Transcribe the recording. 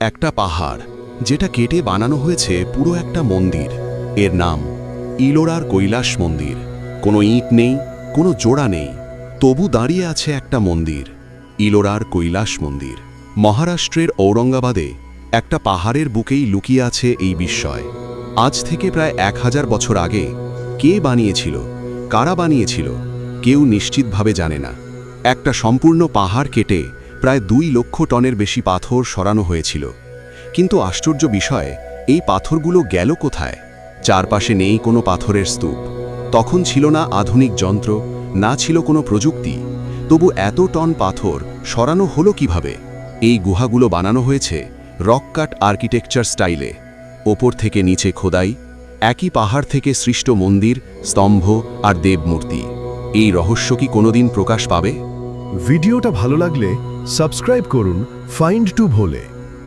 একটা পাহাড়, যেটা কেটে বানানো হয়েছে পুরো একটা মন্দির। এর নাম ইলোরার কৈলাস মন্দির। কোনো ইট নেই, কোনো জোড়া নেই, তবু দাঁড়িয়ে আছে একটা মন্দির, ইলোরার কৈলাস মন্দির। মহারাষ্ট্রের ঔরঙ্গাবাদে একটা পাহাড়ের বুকেই লুকিয়ে আছে এই বিস্ময়। আজ থেকে প্রায় এক হাজার বছর আগে কে বানিয়েছিল, কারা বানিয়েছিল, কেউ নিশ্চিতভাবে জানে না। একটা সম্পূর্ণ পাহাড় কেটে প্রায় দুই লক্ষ টনের বেশি পাথর সরানো হয়েছিল। কিন্তু আশ্চর্য বিষয়, এই পাথরগুলো গেল কোথায়? চারপাশে নেই কোনো পাথরের স্তূপ। তখন ছিল না আধুনিক যন্ত্র, না ছিল কোনো প্রযুক্তি। তবু এত টন পাথর সরানো হলো কীভাবে? এই গুহাগুলো বানানো হয়েছে রককাট আর্কিটেকচার স্টাইলে। ওপর থেকে নিচে খোদাই, একই পাহাড় থেকে সৃষ্ট মন্দির, স্তম্ভ আর দেবমূর্তি। এই রহস্য কি কোনোদিন প্রকাশ পাবে? ভিডিওটা ভালো লাগলে সাবস্ক্রাইব করুন ফাইন্ড টু ভোলে।